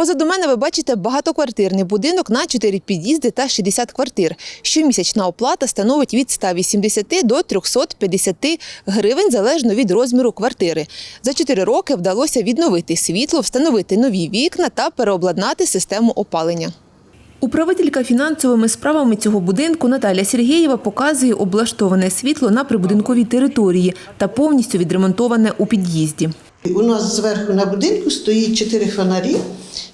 Позаду мене ви бачите багатоквартирний будинок на 4 під'їзди та 60 квартир. Щомісячна оплата становить від 180 до 350 гривень залежно від розміру квартири. За 4 роки вдалося відновити світло, встановити нові вікна та переобладнати систему опалення. Управителька фінансовими справами цього будинку Наталя Сергієва показує облаштоване світло на прибудинковій території та повністю відремонтоване у під'їзді. У нас зверху на будинку стоїть чотири фонарі,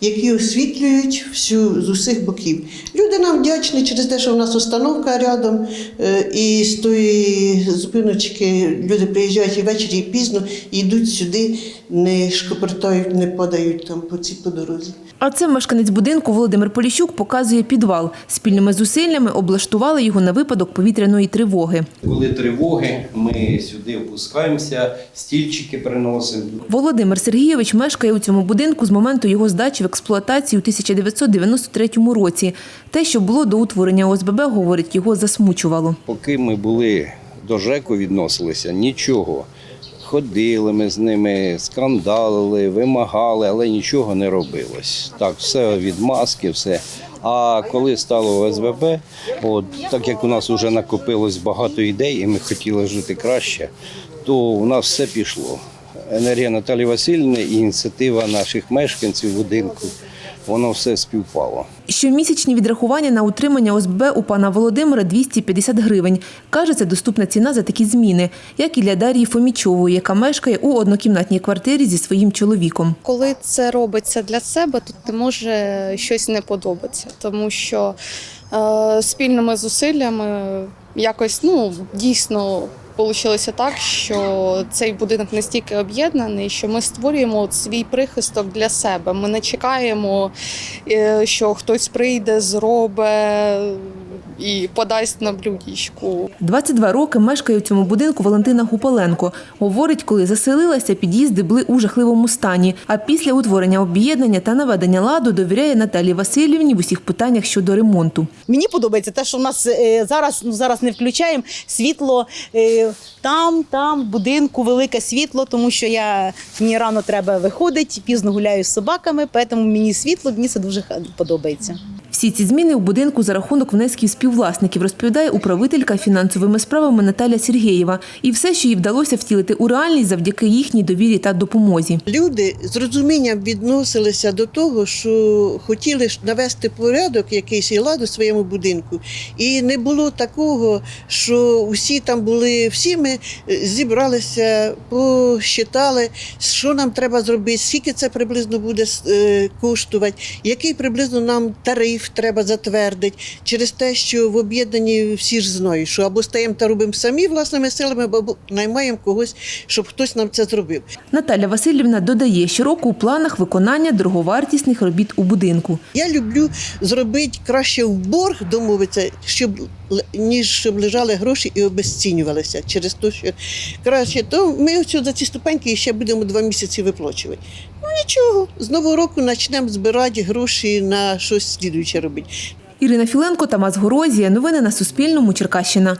які освітлюють всю з усіх боків. Люди нам вдячні через те, що в нас установка рядом, е, і з тої зупиночки люди приїжджають і ввечері, і пізно, і йдуть сюди, не шкопертають, не падають там по цій по дорозі. А це мешканець будинку Володимир Поліщук показує підвал. Спільними зусиллями облаштували його на випадок повітряної тривоги. Коли тривоги, ми сюди опускаємося, стільчики приносимо. Володимир Сергійович мешкає у цьому будинку з моменту його здачі в експлуатацію у 1993 році. Те, що було до утворення ОСББ, говорить, його засмучувало. Поки ми були до ЖЕКу відносилися, нічого. Ходили ми з ними, скандалили, вимагали, але нічого не робилось. Так, все від маски, все. А коли стало ОСББ, от, так як у нас вже накопилось багато ідей, і ми хотіли жити краще, то у нас все пішло. Енергія Наталії Васильівни і ініціатива наших мешканців будинку, воно все співпало. Щомісячні відрахування на утримання ОСББ у пана Володимира 250 гривень. Каже, це доступна ціна за такі зміни, як і для Дар'ї Фомічової, яка мешкає у однокімнатній квартирі зі своїм чоловіком. Коли це робиться для себе, то не може щось не подобатися, тому що е, спільними зусиллями якось ну дійсно вийшло так, що цей будинок настільки об'єднаний, що ми створюємо свій прихисток для себе. Ми не чекаємо, е, що хтось прийде, зробить і подасть на блюдечку. 22 роки мешкає у цьому будинку Валентина Гупаленко. Говорить, коли заселилася, під'їзди були у жахливому стані. А після утворення об'єднання та наведення ладу довіряє Наталії Васильівні в усіх питаннях щодо ремонту. Мені подобається те, що в нас е, зараз, ну зараз не включаємо світло е, там, там, в будинку, велике світло, тому що я мені рано треба виходити, пізно гуляю з собаками, тому мені світло, мені це дуже подобається. Всі ці зміни у будинку за рахунок внесків співвласників, розповідає управителька фінансовими справами Наталя Сергієва. І все, що їй вдалося втілити у реальність завдяки їхній довірі та допомозі. Люди з розумінням відносилися до того, що хотіли навести порядок якийсь і лад у своєму будинку. І не було такого, що усі там були, всі ми е, зібралися, посчитали, що нам треба зробити, скільки це приблизно буде е, коштувати, який приблизно нам тариф треба затвердити, через те, що в об'єднанні всі ж знають, що або стаємо та робимо самі власними силами, або наймаємо когось, щоб хтось нам це зробив. Наталя Васильівна додає, щороку у планах виконання дороговартісних робіт у будинку. Я люблю зробити краще в борг, домовитися, щоб ніж щоб лежали гроші і обезцінювалися через те, що краще, то ми оцю за ці ступеньки ще будемо два місяці виплачувати. Ну нічого, з нового року почнемо збирати гроші на щось слідуюче робити. Ірина Філенко, Тамас Горозія. Новини на Суспільному. Черкащина.